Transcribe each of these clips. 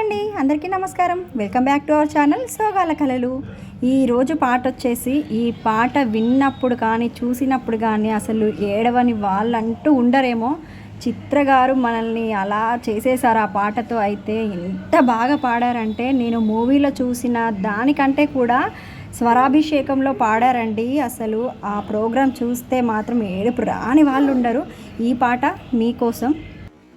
అండి. అందరికీ నమస్కారం. Welcome back to our channel సోగాల కళలు. ఈరోజు పాట వచ్చేసి ఈ పాట విన్నప్పుడు కానీ చూసినప్పుడు కానీ అసలు ఏడవని వాళ్ళంటూ ఉండరేమో. చిత్రగారు మనల్ని అలా చేసేసారు ఆ పాటతో అయితే. ఎంత బాగా పాడారంటే నేను మూవీలో చూసిన దానికంటే కూడా స్వరాభిషేకంలో పాడారండి. అసలు ఆ ప్రోగ్రాం చూస్తే మాత్రం ఏడుపు రాని వాళ్ళు ఉండరు ఈ పాట మీకోసం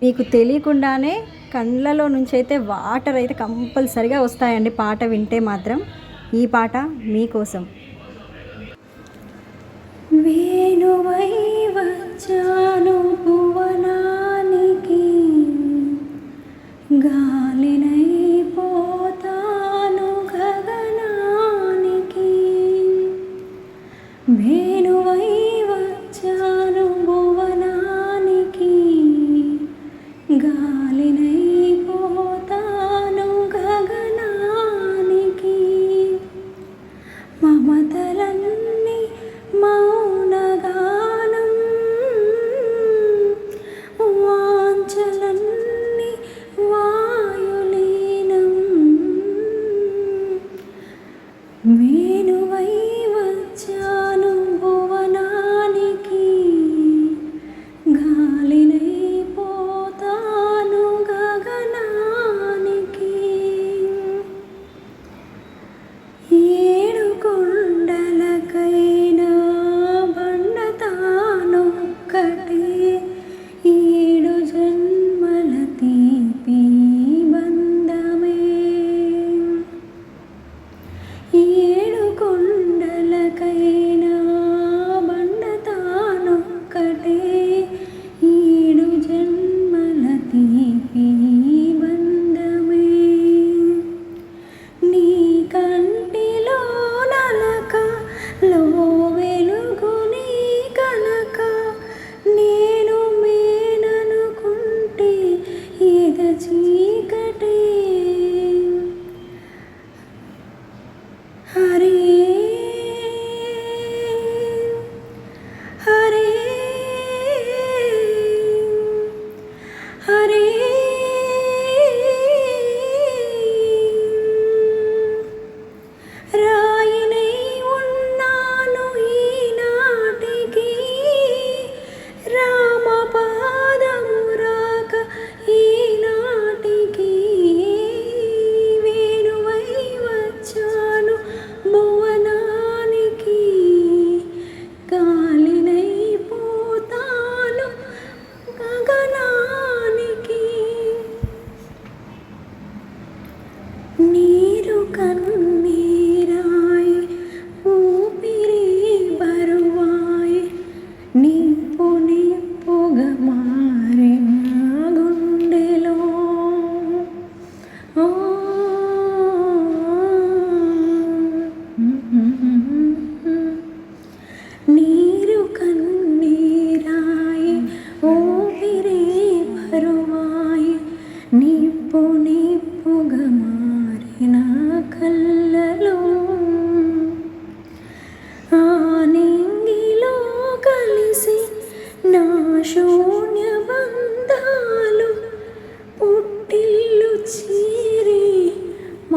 మీకు తెలియకుండానే కళ్ళలో నుంచి అయితే వాటర్ అయితే కంపల్సరిగా వస్తాయండి. పాట వింటే మాత్రం ఈ పాట మీకోసం. వేణువై వచ్చాను வினை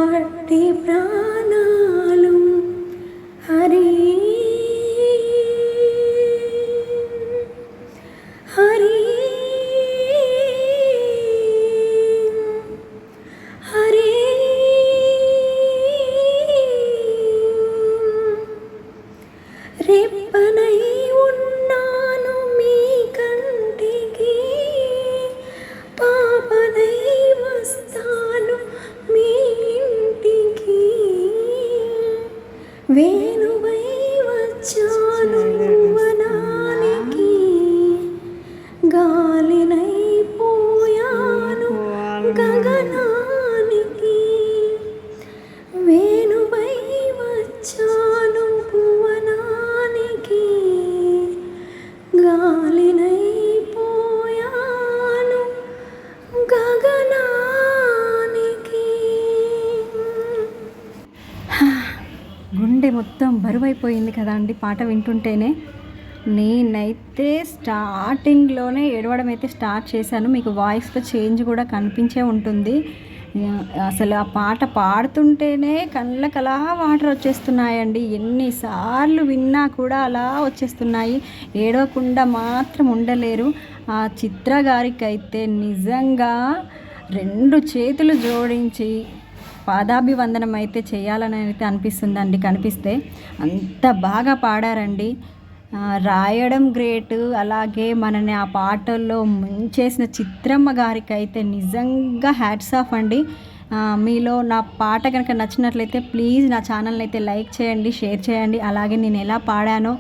మట్టి ప్రాణాలు హరి హరి హరి రెప్పనై వేణువై వచ్చాను వనానికి గాలినై పోయాను మొత్తం బరువైపోయింది కదా అండి పాట వింటుంటేనే. నేనైతే స్టార్టింగ్లోనే ఏడవడం అయితే స్టార్ట్ చేశాను. మీకు వాయిస్లో చేంజ్ కూడా కనిపించే ఉంటుంది. అసలు ఆ పాట పాడుతుంటేనే కళ్ళకలా అలా వాటర్ వచ్చేస్తున్నాయండి. ఎన్నిసార్లు విన్నా కూడా అలా వచ్చేస్తున్నాయి. ఏడవకుండా మాత్రం ఉండలేరు. ఆ చిత్ర గారికి అయితే నిజంగా రెండు చేతులు జోడించి పాదాభివందనం అయితే చేయాలని అయితే అనిపిస్తుందండి. కనిపిస్తే అంత బాగా పాడారండి. రాయడం గ్రేట్. అలాగే మనని ఆ పాటల్లో ముంచేసిన చిత్రమ్మ గారికి అయితే నిజంగా హ్యాట్స్ ఆఫ్ అండి. మీలో నా పాట కనుక నచ్చినట్లయితే ప్లీజ్ నా ఛానల్ని అయితే లైక్ చేయండి షేర్ చేయండి. అలాగే నేను ఎలా పాడానో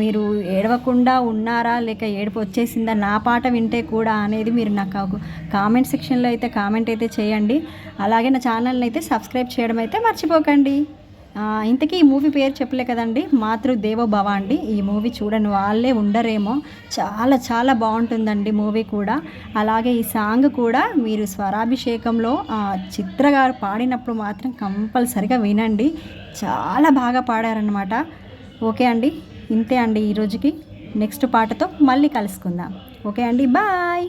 మీరు ఏడవకుండా ఉన్నారా లేక ఏడుపు వచ్చేసిందా నా పాట వింటే కూడా అనేది మీరు నాకు కామెంట్ సెక్షన్లో అయితే కామెంట్ అయితే చేయండి. అలాగే నా ఛానల్ని అయితే సబ్స్క్రైబ్ చేయడం అయితే మర్చిపోకండి. ఇంతకీ ఈ మూవీ పేరు చెప్పలే కదండి? మాతృదేవో భవ అండి. ఈ మూవీ చూడని వాళ్ళే ఉండరేమో. చాలా చాలా బాగుంటుందండి మూవీ కూడా. అలాగే ఈ సాంగ్ కూడా మీరు స్వరాభిషేకంలో చిత్ర గారు పాడినప్పుడు మాత్రం కంపల్సరిగా వినండి. చాలా బాగా పాడారనమాట ఓకే అండి. ఇంతే అండి ఈ రోజుకి. నెక్స్ట్ పాటతో మళ్ళీ కలుసుకుందాం. ఓకే అండి. బాయ్.